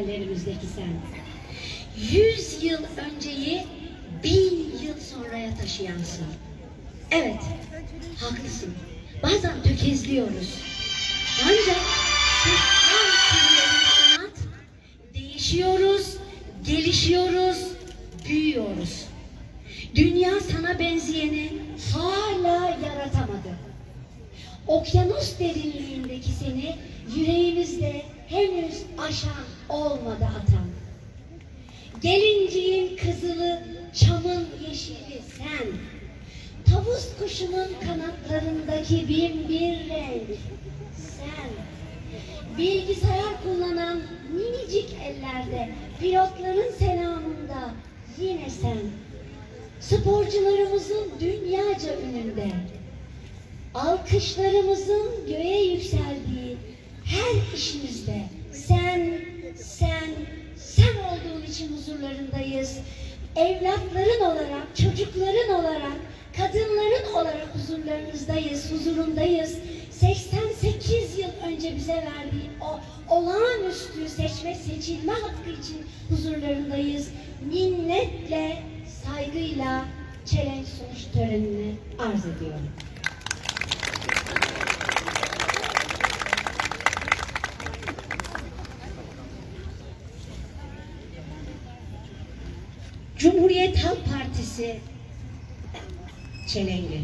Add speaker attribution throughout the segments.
Speaker 1: hayallerimizdeki sen. Yüz yıl önceyi bin yıl sonraya taşıyansın. Evet, haklısın. Bazen tökezliyoruz. Ancak sanat, değişiyoruz, gelişiyoruz, büyüyoruz. Dünya sana benzeyeni hala yaratamadı. Okyanus derinliğindeki seni yüreğimizde henüz aşan olmadı atam. Gelinciğin kızılı, çamın yeşili sen. Tavus kuşunun kanatlarındaki bin bir renk sen. Bilgisayar kullanan minicik ellerde, pilotların selamında yine sen. Sporcularımızın dünyaca önünde, alkışlarımızın göğe yükseldiği her işimizde sen, sen, sen olduğun için huzurlarındayız. Evlatların olarak, çocukların olarak, kadınların olarak huzurlarınızdayız, huzurundayız. 88 yıl önce bize verdiği o olağanüstü seçme seçilme hakkı için huzurlarındayız. Minnetle, saygıyla çelenk sunuş törenini arz ediyorum. Cumhuriyet Halk Partisi çelengi.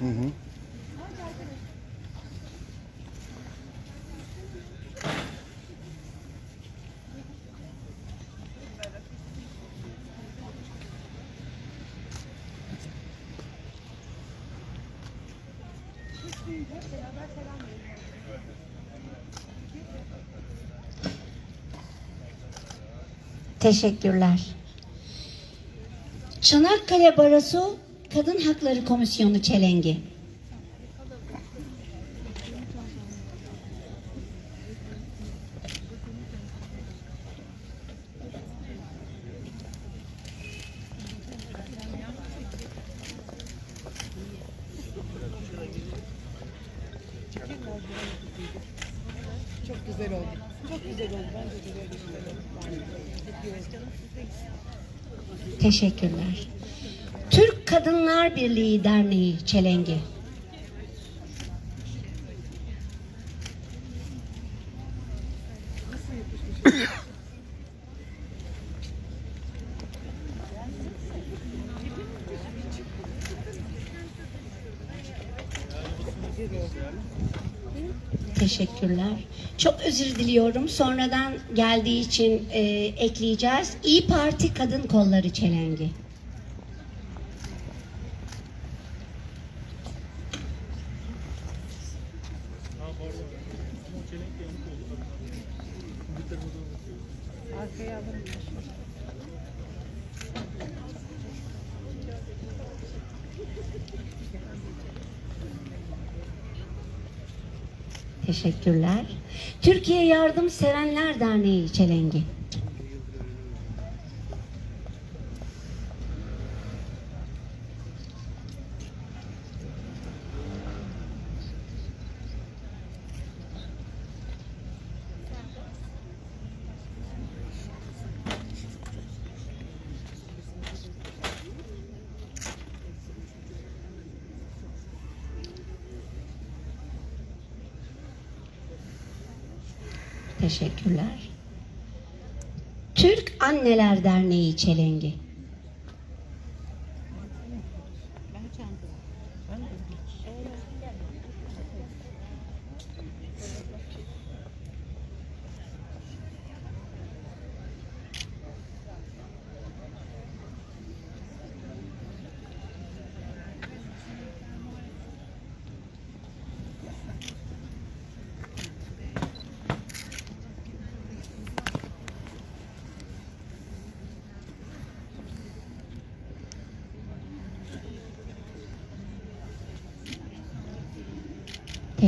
Speaker 2: Hı hı.
Speaker 1: Teşekkürler. Çanakkale Barosu Kadın Hakları Komisyonu çelengi.
Speaker 3: Çok güzel oldu. Çok güzel oldu. Bence de böyle güzel oldu.
Speaker 1: Teşekkürler. Türk Kadınlar Birliği Derneği çelengi. Teşekkürler. Çok özür diliyorum. Sonradan geldiği için e, ekleyeceğiz. İyi Parti Kadın Kolları Çelengi. Teşekkürler. Türkiye Yardım Sevenler Derneği Çelengi. Teşekkürler. Türk Anneler Derneği Çelengi.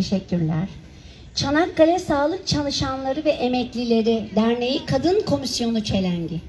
Speaker 1: Teşekkürler. Çanakkale Sağlık Çalışanları ve Emeklileri Derneği Kadın Komisyonu Çelengi.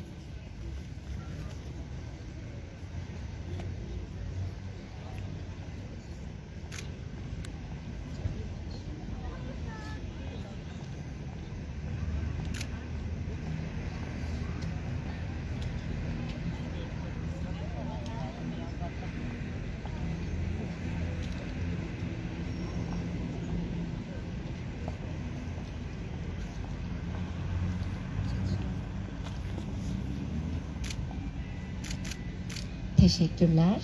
Speaker 1: Teşekkürler.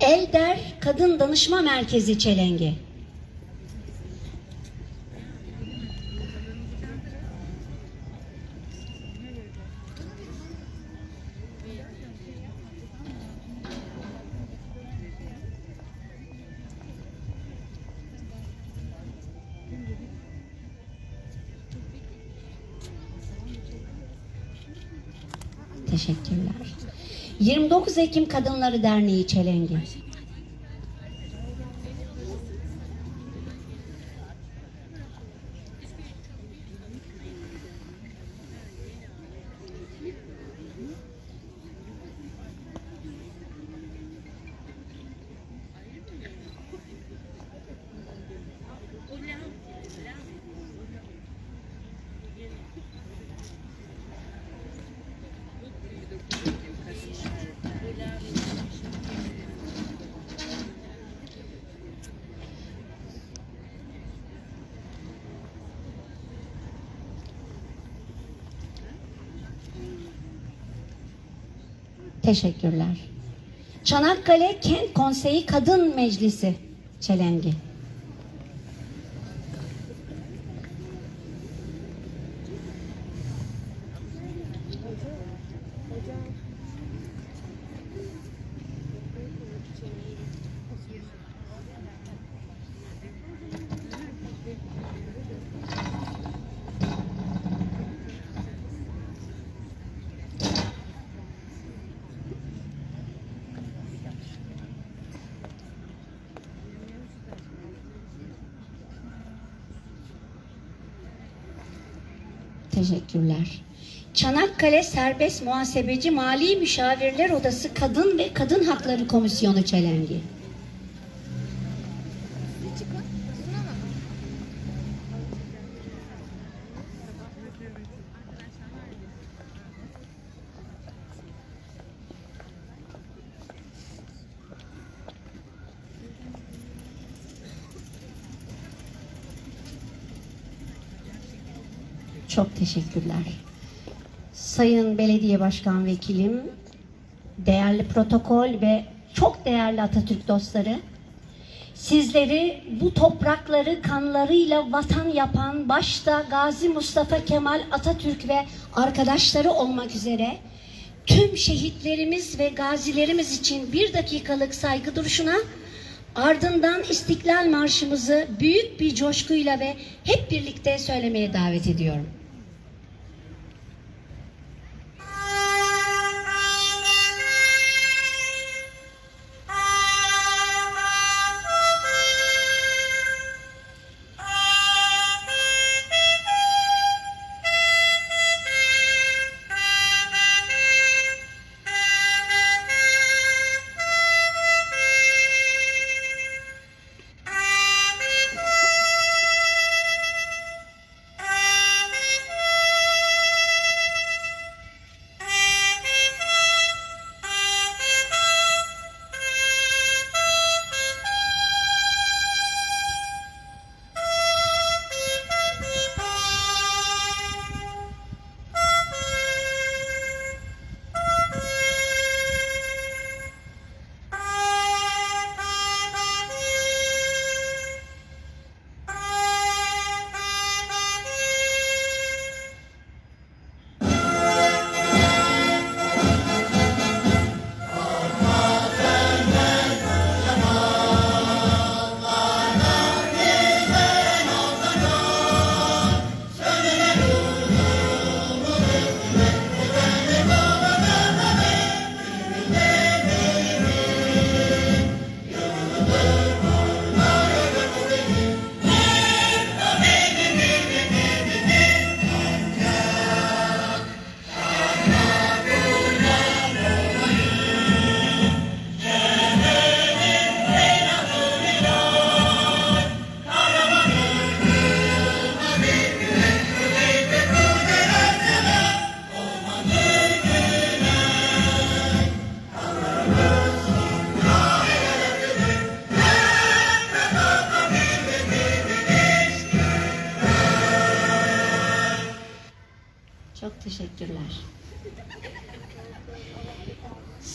Speaker 1: Elder Kadın Danışma Merkezi Çelengi. Teşekkürler. 29 Ekim Kadınları Derneği Çelengi. Teşekkürler. Çanakkale Kent Konseyi Kadın Meclisi Çelengi. Teşekkürler. Çanakkale Serbest Muhasebeci Mali Müşavirler Odası Kadın ve Kadın Hakları Komisyonu Çelengi. Çok teşekkürler. Sayın Belediye Başkan Vekilim, değerli protokol ve çok değerli Atatürk dostları, sizleri bu toprakları kanlarıyla vatan yapan başta Gazi Mustafa Kemal Atatürk ve arkadaşları olmak üzere tüm şehitlerimiz ve gazilerimiz için bir dakikalık saygı duruşuna ardından İstiklal Marşımızı büyük bir coşkuyla ve hep birlikte söylemeye davet ediyorum.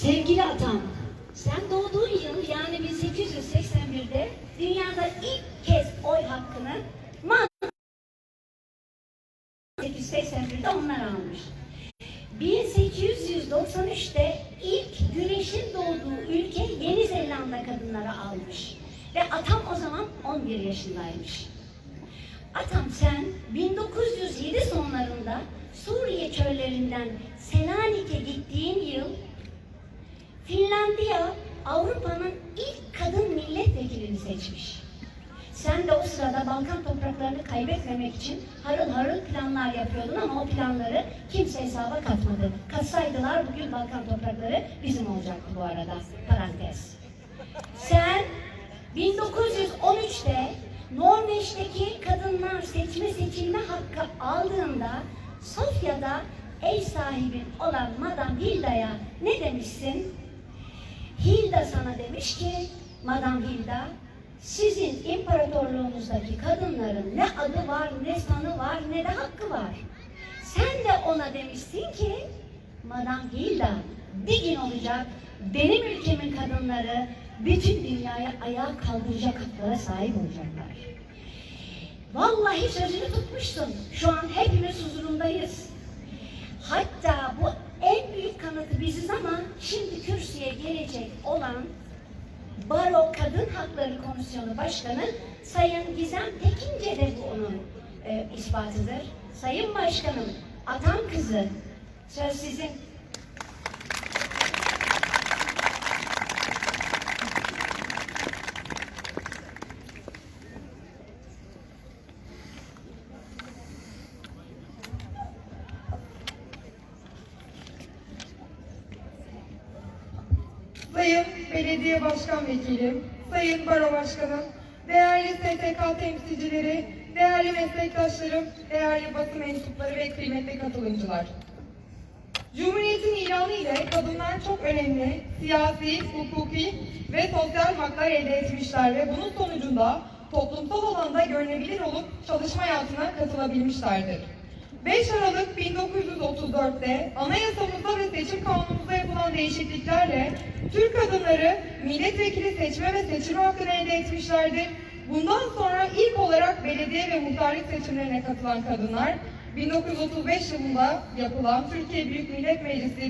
Speaker 1: Sevgili atam, sen doğduğun yıl yani 1881'de dünyada ilk kez oy hakkını Ma 1881'de onlar almış. 1893'te ilk güneşin doğduğu ülke Yeni Zelanda kadınları almış. Ve atam o zaman 11 yaşındaymış. Atam sen 1907 sonlarında Suriye çöllerinden Selanik'e gittiğin yıl Finlandiya Avrupa'nın ilk kadın milletvekilini seçmiş. Sen de o sırada Balkan topraklarını kaybetmemek için harıl harıl planlar yapıyordun ama o planları kimse hesaba katmadı. Katsaydılar bugün Balkan toprakları bizim olacaktı bu arada. Parantez. Sen 1913'te Norveç'teki kadınlar seçme seçilme hakkı aldığında Sofya'da ev sahibin olan Madame Hilda'ya ne demişsin? Hilda sana demiş ki, Madame Hilda, sizin imparatorluğunuzdaki kadınların ne adı var, ne sanı var, ne de hakkı var. Sen de ona demişsin ki, Madame Hilda, bir gün olacak, benim ülkemin kadınları bütün dünyaya ayağa kaldıracak haklara sahip olacaklar. Vallahi sözünü tutmuşsun. Şu an hepimiz huzurundayız. Hatta bu en büyük kanıtı biziz ama şimdi kürsüye gelecek olan Baro Kadın Hakları Komisyonu Başkanı Sayın Gizem Tekince de bunun e, ispatıdır. Sayın Başkanım, atam kızı, söz sizin.
Speaker 4: Sayın Belediye Başkan Vekilim, Sayın Baro Başkanım, değerli STK temsilcileri, değerli meslektaşlarım, değerli basın mensupları ve kıymetli katılımcılar. Cumhuriyetin ilanı ile kadınlar çok önemli siyasi, hukuki ve sosyal haklar elde etmişler ve bunun sonucunda toplumsal alanda görünebilir olup çalışma hayatına katılabilmişlerdir. 5 Aralık 1934'te anayasamızda ve seçim kanunumuzda yapılan değişikliklerle Türk kadınları milletvekili seçme ve seçilme hakkını elde etmişlerdir. Bundan sonra ilk olarak belediye ve muhtarlık seçimlerine katılan kadınlar 1935 yılında yapılan Türkiye Büyük Millet Meclisi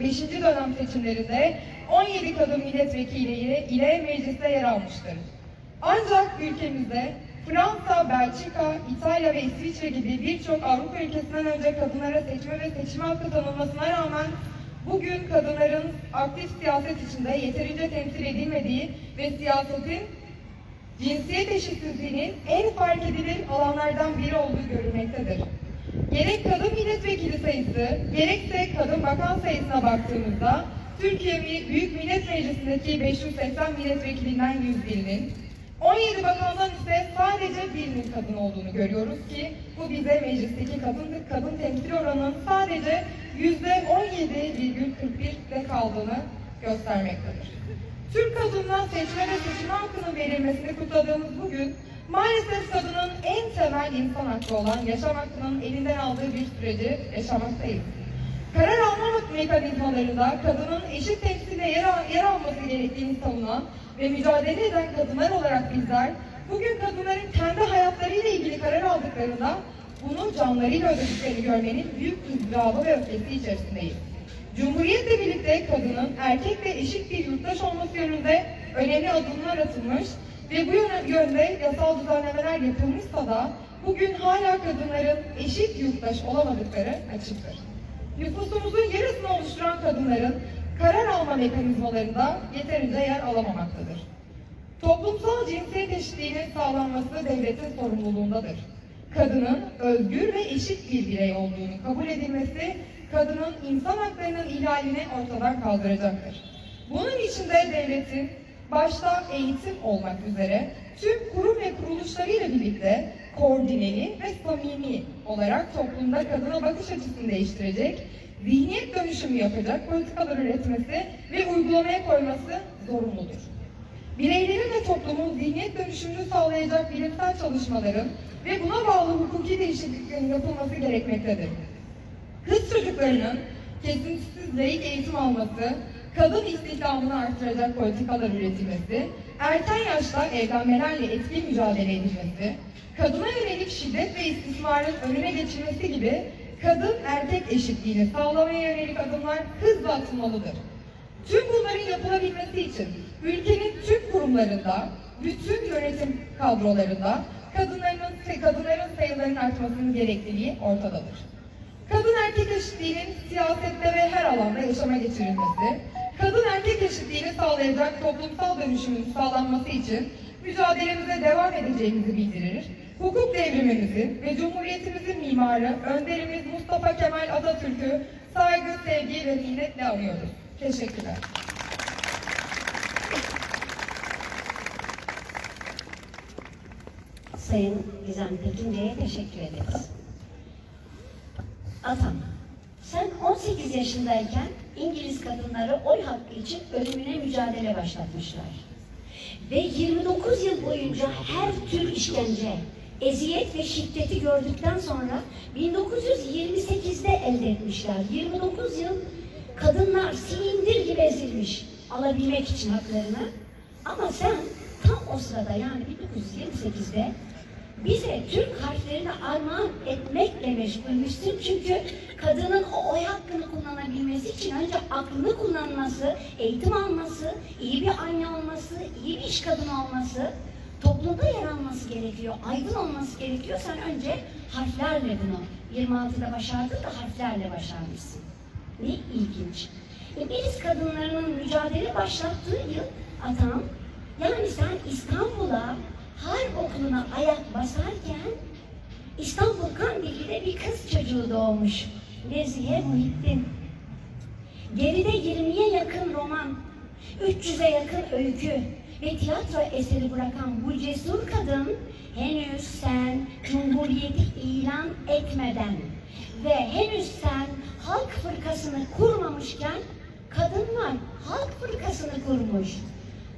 Speaker 4: 5. dönem seçimlerinde 17 kadın milletvekili ile, ile mecliste yer almıştır. Ancak ülkemizde Fransa, Belçika, İtalya ve İsviçre gibi birçok Avrupa ülkesinden önce kadınlara seçme ve seçim hakkı tanınmasına rağmen bugün kadınların aktif siyaset içinde yeterince temsil edilmediği ve siyasetin cinsiyet eşitsizliğinin en fark edilir alanlardan biri olduğu görülmektedir. Gerek kadın milletvekili sayısı, gerekse kadın bakan sayısına baktığımızda Türkiye Büyük Millet Meclisi'ndeki 580 milletvekilinden 101'inin, 17 bakandan ise sadece birinin kadın olduğunu görüyoruz ki bu bize meclisteki kadın, kadın temsil oranının sadece %17,41'de kaldığını göstermektedir. Türk kadınına seçme ve seçilme hakkının verilmesini kutladığımız bugün maalesef kadının en temel insan hakkı olan yaşam hakkının elinden aldığı bir süreci yaşamaktayız. Karar alma mekanizmalarında kadının eşit temsilde yer, yer alması gerektiğini savunan ve mücadele eden kadınlar olarak bizler bugün kadınların kendi hayatlarıyla ilgili karar aldıklarında bunu canlarıyla ödediklerini görmenin büyük ızdırabı ve öfkesi içerisindeyiz. Cumhuriyetle birlikte kadının erkekle eşit bir yurttaş olması yönünde önemli adımlar atılmış ve bu yönde yasal düzenlemeler yapılmışsa da bugün hala kadınların eşit yurttaş olamadıkları açıktır. Nüfusumuzun yarısını oluşturan kadınların karar alma mekanizmalarında yeterince yer alamamaktadır. Toplumsal cinsiyet eşitliğinin sağlanması devletin sorumluluğundadır. Kadının özgür ve eşit bir birey olduğunu kabul edilmesi, kadının insan haklarının ihlalini ortadan kaldıracaktır. Bunun için de devletin başta eğitim olmak üzere tüm kurum ve kuruluşlarıyla birlikte koordineli ve samimi olarak toplumda kadına bakış açısını değiştirecek, zihniyet dönüşümü yapacak politikalar üretmesi ve uygulamaya koyması zorunludur. Bireylerin ve toplumun zihniyet dönüşümünü sağlayacak bilimsel çalışmaların ve buna bağlı hukuki değişikliklerin yapılması gerekmektedir. Kız çocuklarının kesintisiz layık eğitim alması, kadın istihdamını artıracak politikalar üretilmesi, erken yaşta evlenmelerle etkin mücadele edilmesi, kadına yönelik şiddet ve istismarın önüne geçilmesi gibi kadın erkek eşitliğini sağlamaya yönelik adımlar hızla atılmalıdır. Tüm bunların yapılabilmesi için ülkenin tüm kurumlarında, bütün yönetim kadrolarında kadınların, kadınların sayılarının artmasının gerekliliği ortadadır. Kadın erkek eşitliğinin siyasette ve her alanda yaşama geçirilmesi, kadın erkek eşitliğini sağlayacak toplumsal dönüşümün sağlanması için mücadelemize devam edeceğimizi bildirir. Hukuk devrimimizin ve Cumhuriyetimizin mimarı önderimiz Mustafa Kemal Atatürk'ü saygı, sevgi ve minnetle anıyoruz. Teşekkürler.
Speaker 1: Sayın Gizem Tekince'ye teşekkür ederiz. Atam, sen 18 yaşındayken İngiliz kadınları oy hakkı için ölümüne mücadele başlatmışlar. Ve 29 yıl boyunca her tür işkence, eziyet ve şiddeti gördükten sonra 1928'de elde etmişler. 29 yıl kadınlar silindir gibi ezilmiş alabilmek için haklarını. Ama sen tam o sırada yani 1928'de bize Türk harflerini armağan etmekle meşgulmüşsün. Çünkü kadının o oy hakkını kullanabilmesi için önce aklını kullanması, eğitim alması, iyi bir anne olması, iyi bir iş kadını olması, toplumda yer alması gerekiyor, aydın olması gerekiyor. Sen önce harflerle bunu 26'da başardın da harflerle başarmışsın. Ne ilginç. İngiliz kadınlarının mücadele başlattığı yıl atam, yani sen İstanbul'a harp okuluna ayak basarken İstanbul Kandili'de bir kız çocuğu doğmuş. Nezihe Muhittin. Geride 20'ye yakın roman, 300'e yakın öykü ve tiyatro eseri bırakan bu cesur kadın henüz sen Cumhuriyeti ilan etmeden ve henüz sen halk fırkasını kurmamışken kadınlar halk fırkasını kurmuş.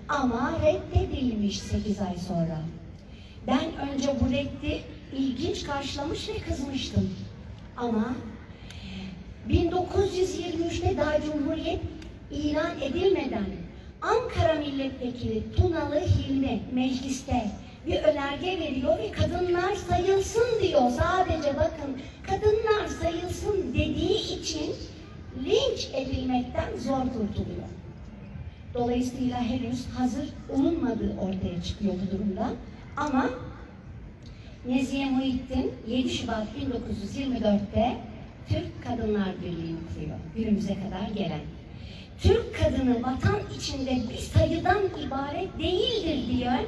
Speaker 1: Ama reddedilmiş 8 ay sonra. Ben önce bu reddi ilginç karşılamış ve kızmıştım. Ama 1923'te daha Cumhuriyet ilan edilmeden Ankara Milletvekili Tunalı Hilmi mecliste bir önerge veriyor ve kadınlar sayılsın diyor. Sadece bakın kadınlar sayılsın dediği için linç edilmekten zor kurtuluyor. Dolayısıyla henüz hazır olunmadığı ortaya çıkıyor bu durumda. Ama Nezihe Muhittin 7 Şubat 1924'te Türk Kadınlar Birliği'ni kuruyor. Günümüze kadar gelen. Türk kadını vatan içinde bir sayıdan ibaret değildir diyor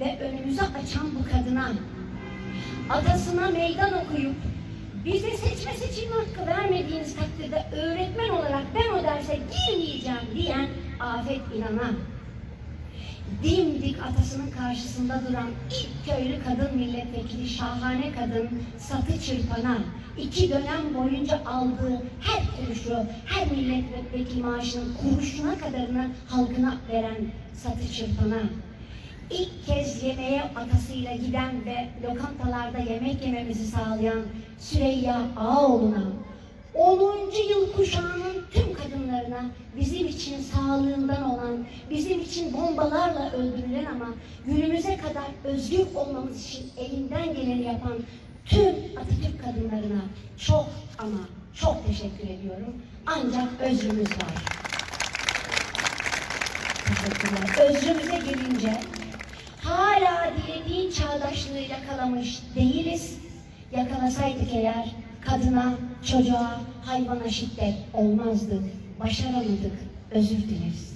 Speaker 1: ve önümüze açan bu kadına. Atasına meydan okuyup bize seçme seçilme hakkı vermediğiniz takdirde öğretmen olarak ben o derse girmeyeceğim diyen Afet İnan'a dimdik atasının karşısında duran ilk köylü kadın milletvekili şahane kadın Satı Çırpan'a iki dönem boyunca aldığı her kuruşu, her milletvekili maaşının kuruşuna kadarını halkına veren Satı Çırpan'a ilk kez yemeğe atasıyla giden ve lokantalarda yemek yememizi sağlayan Süreyya Ağoğlu'na 10. yıl kuşağının tüm kadınlarına bizim için sağlığından olan, bizim için bombalarla öldürülen ama günümüze kadar özgür olmamız için elinden geleni yapan tüm Atatürk kadınlarına çok ama çok teşekkür ediyorum. Ancak özrümüz var. Teşekkürler. Özrümüze gelince hala dilediğin çağdaşlığı yakalamış değiliz. Yakalasaydık eğer kadına, çocuğa, hayvana şiddet olmazdı. Başaramadık. Özür dileriz.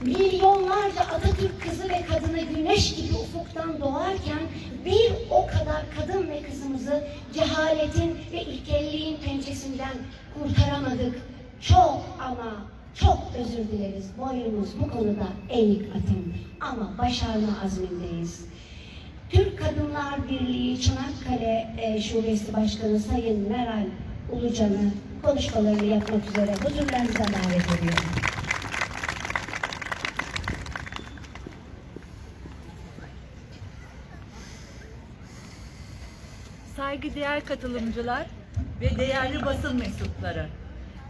Speaker 1: Milyonlarca Atatürk kızı ve kadını güneş gibi ufuktan doğarken bir o kadar kadın ve kızımızı cehaletin ve ilkelliğin pençesinden kurtaramadık. Çok ama çok özür dileriz. Boyumuz bu konuda eğik atım ama başarma azmindeyiz. Türk Kadınlar Birliği Çanakkale e, Şubesi Başkanı Sayın Meral Ulucan'ı konuşmalarını yapmak üzere huzurlarınıza davet ediyorum.
Speaker 5: saygıdeğer katılımcılar ve değerli basın mensupları.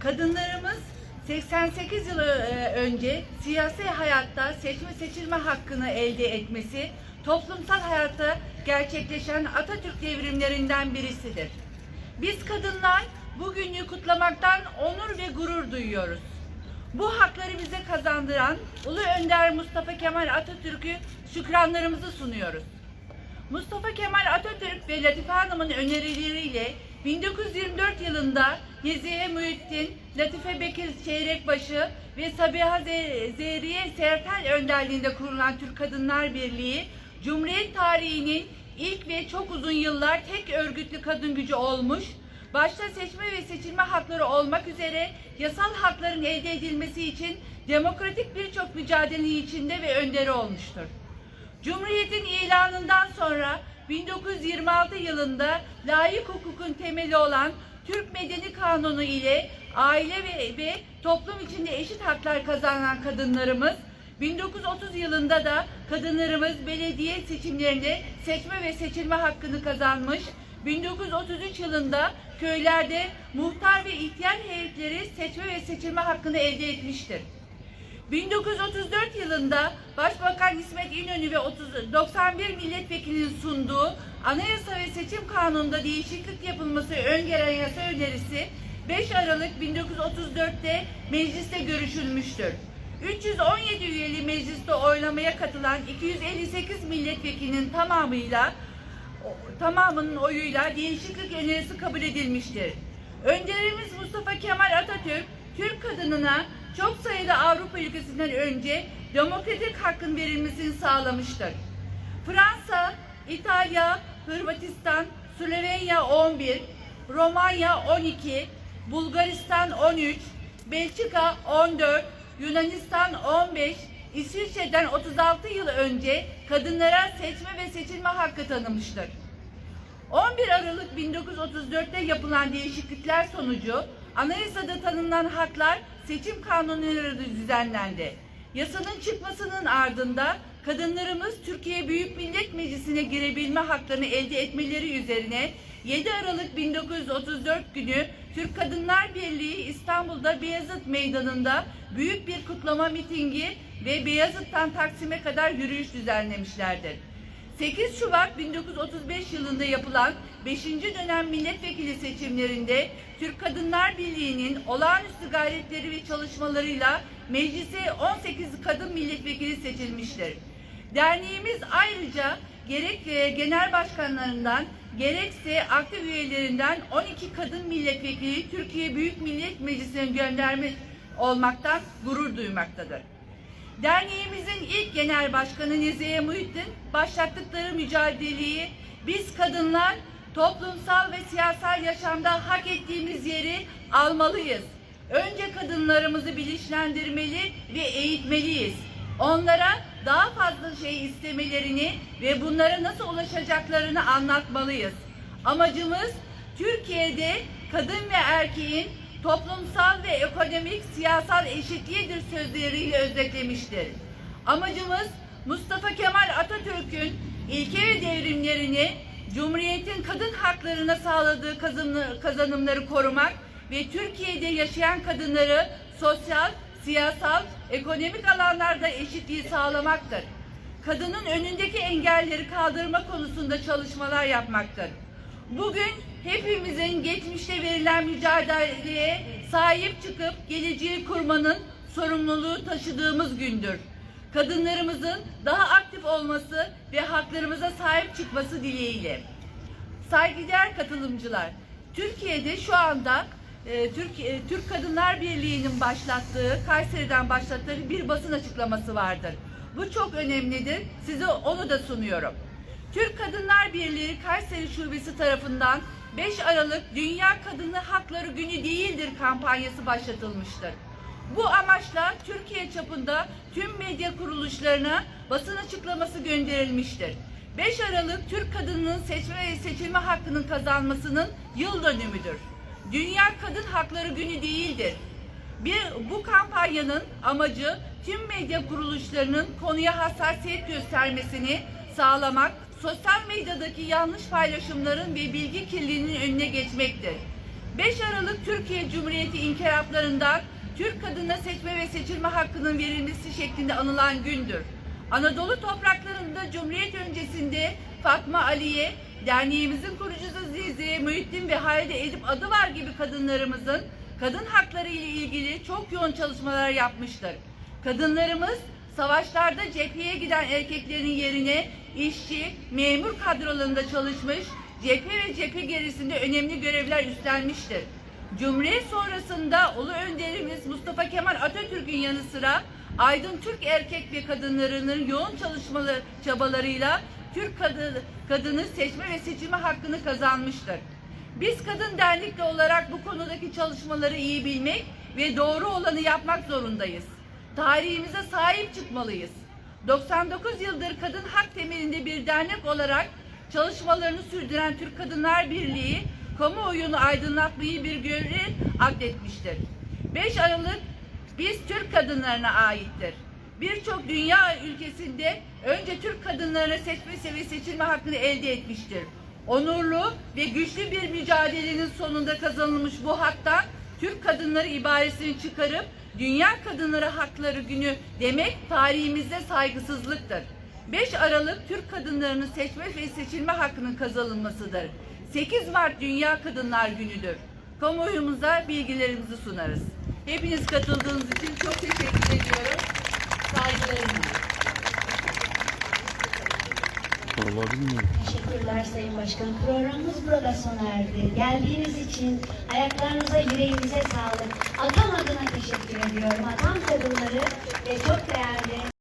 Speaker 5: Kadınlarımız 88 yıl e, önce siyasi hayatta seçme seçilme hakkını elde etmesi, toplumsal hayatta gerçekleşen Atatürk devrimlerinden birisidir. Biz kadınlar bugünü kutlamaktan onur ve gurur duyuyoruz. Bu hakları bize kazandıran Ulu Önder Mustafa Kemal Atatürk'ü şükranlarımızı sunuyoruz. Mustafa Kemal Atatürk ve Latife Hanım'ın önerileriyle 1924 yılında Nezihe Muhittin, Latife Bekir Çeyrekbaşı ve Sabiha Ze- Zehriye Sertel önderliğinde kurulan Türk Kadınlar Birliği, Cumhuriyet tarihinin ilk ve çok uzun yıllar tek örgütlü kadın gücü olmuş, başta seçme ve seçilme hakları olmak üzere yasal hakların elde edilmesi için demokratik birçok mücadelenin içinde ve önderi olmuştur. Cumhuriyetin ilanından sonra 1926 yılında layık hukukun temeli olan Türk Medeni Kanunu ile aile ve, ve toplum içinde eşit haklar kazanan kadınlarımız 1930 yılında da kadınlarımız belediye seçimlerinde seçme ve seçilme hakkını kazanmış. 1933 yılında köylerde muhtar ve ihtiyar heyetleri seçme ve seçilme hakkını elde etmiştir. 1934 yılında Başbakan İsmet İnönü ve 30, 91 milletvekilinin sunduğu Anayasa ve Seçim Kanunu'nda değişiklik yapılması öngören yasa önerisi 5 Aralık 1934'te mecliste görüşülmüştür. 317 üyeli mecliste oylamaya katılan 258 milletvekilinin tamamıyla tamamının oyuyla değişiklik önerisi kabul edilmiştir. Önderimiz Mustafa Kemal Atatürk, Türk kadınına çok sayıda ülkesinden önce demokratik hakkın verilmesini sağlamıştır. Fransa, İtalya, Hırvatistan, Slovenya 11, Romanya 12, Bulgaristan 13, Belçika 14, Yunanistan 15, İsviçre'den 36 yıl önce kadınlara seçme ve seçilme hakkı tanımıştır. 11 Aralık 1934'te yapılan değişiklikler sonucu anayasada tanınan haklar seçim kanunları düzenlendi. Yasanın çıkmasının ardında kadınlarımız Türkiye Büyük Millet Meclisi'ne girebilme haklarını elde etmeleri üzerine 7 Aralık 1934 günü Türk Kadınlar Birliği İstanbul'da Beyazıt Meydanı'nda büyük bir kutlama mitingi ve Beyazıt'tan Taksim'e kadar yürüyüş düzenlemişlerdir. 8 Şubat 1935 yılında yapılan 5. dönem milletvekili seçimlerinde Türk Kadınlar Birliği'nin olağanüstü gayretleri ve çalışmalarıyla meclise 18 kadın milletvekili seçilmiştir. Derneğimiz ayrıca gerek e, genel başkanlarından gerekse aktif üyelerinden 12 kadın milletvekili Türkiye Büyük Millet Meclisi'ne gönderme olmaktan gurur duymaktadır. Derneğimizin ilk genel başkanı Nezihe Muhittin başlattıkları mücadeleyi biz kadınlar toplumsal ve siyasal yaşamda hak ettiğimiz yeri almalıyız. Önce kadınlarımızı bilinçlendirmeli ve eğitmeliyiz. Onlara daha fazla şey istemelerini ve bunlara nasıl ulaşacaklarını anlatmalıyız. Amacımız Türkiye'de kadın ve erkeğin toplumsal ve ekonomik siyasal eşitliğidir sözleriyle özetlemiştir. Amacımız Mustafa Kemal Atatürk'ün ilke ve devrimlerini Cumhuriyet'in kadın haklarına sağladığı kazanı- kazanımları korumak ve Türkiye'de yaşayan kadınları sosyal, siyasal, ekonomik alanlarda eşitliği sağlamaktır. Kadının önündeki engelleri kaldırma konusunda çalışmalar yapmaktır. Bugün hepimizin geçmişte verilen mücadeleye sahip çıkıp geleceği kurmanın sorumluluğu taşıdığımız gündür. Kadınlarımızın daha aktif olması ve haklarımıza sahip çıkması dileğiyle. Saygıdeğer katılımcılar, Türkiye'de şu anda e, Türk, e, Türk Kadınlar Birliği'nin başlattığı, Kayseri'den başlattığı bir basın açıklaması vardır. Bu çok önemlidir. Size onu da sunuyorum. Türk Kadınlar Birliği Kayseri Şubesi tarafından 5 Aralık Dünya Kadını Hakları Günü değildir kampanyası başlatılmıştır. Bu amaçla Türkiye çapında tüm medya kuruluşlarına basın açıklaması gönderilmiştir. 5 Aralık Türk kadınının seçme ve seçilme hakkının kazanmasının yıl dönümüdür. Dünya Kadın Hakları Günü değildir. Bir, bu kampanyanın amacı tüm medya kuruluşlarının konuya hassasiyet göstermesini sağlamak, sosyal medyadaki yanlış paylaşımların ve bilgi kirliliğinin önüne geçmektir. 5 Aralık Türkiye Cumhuriyeti inkılaplarından Türk kadına seçme ve seçilme hakkının verilmesi şeklinde anılan gündür. Anadolu topraklarında Cumhuriyet öncesinde Fatma Aliye, derneğimizin kurucusu Zizi, Muhittin ve Halide Edip adı var gibi kadınlarımızın kadın hakları ile ilgili çok yoğun çalışmalar yapmıştır. Kadınlarımız savaşlarda cepheye giden erkeklerin yerine işçi, memur kadrolarında çalışmış, cephe ve cephe gerisinde önemli görevler üstlenmiştir. Cumhuriyet sonrasında Ulu Önderimiz Mustafa Kemal Atatürk'ün yanı sıra aydın Türk erkek ve kadınlarının yoğun çalışmaları çabalarıyla Türk kadın, kadını seçme ve seçilme hakkını kazanmıştır. Biz kadın dernekli olarak bu konudaki çalışmaları iyi bilmek ve doğru olanı yapmak zorundayız. Tarihimize sahip çıkmalıyız. 99 yıldır kadın hak temelinde bir dernek olarak çalışmalarını sürdüren Türk Kadınlar Birliği kamuoyunu aydınlatmayı bir görev akletmiştir. 5 Aralık biz Türk kadınlarına aittir. Birçok dünya ülkesinde önce Türk kadınlarına seçme ve seçilme hakkını elde etmiştir. Onurlu ve güçlü bir mücadelenin sonunda kazanılmış bu haktan Türk kadınları ibaresini çıkarıp Dünya Kadınları Hakları Günü demek tarihimizde saygısızlıktır. 5 Aralık Türk kadınlarının seçme ve seçilme hakkının kazanılmasıdır. 8 Mart Dünya Kadınlar Günü'dür. Kamuoyumuza bilgilerimizi sunarız. Hepiniz katıldığınız için çok teşekkür ediyorum. Saygılarımla.
Speaker 2: Bilmiyorum.
Speaker 1: Teşekkürler Sayın Başkanım. Programımız burada sona erdi. Geldiğiniz için ayaklarınıza, yüreğinize sağlık. Atam adına teşekkür ediyorum. Atam kadınları ve çok değerli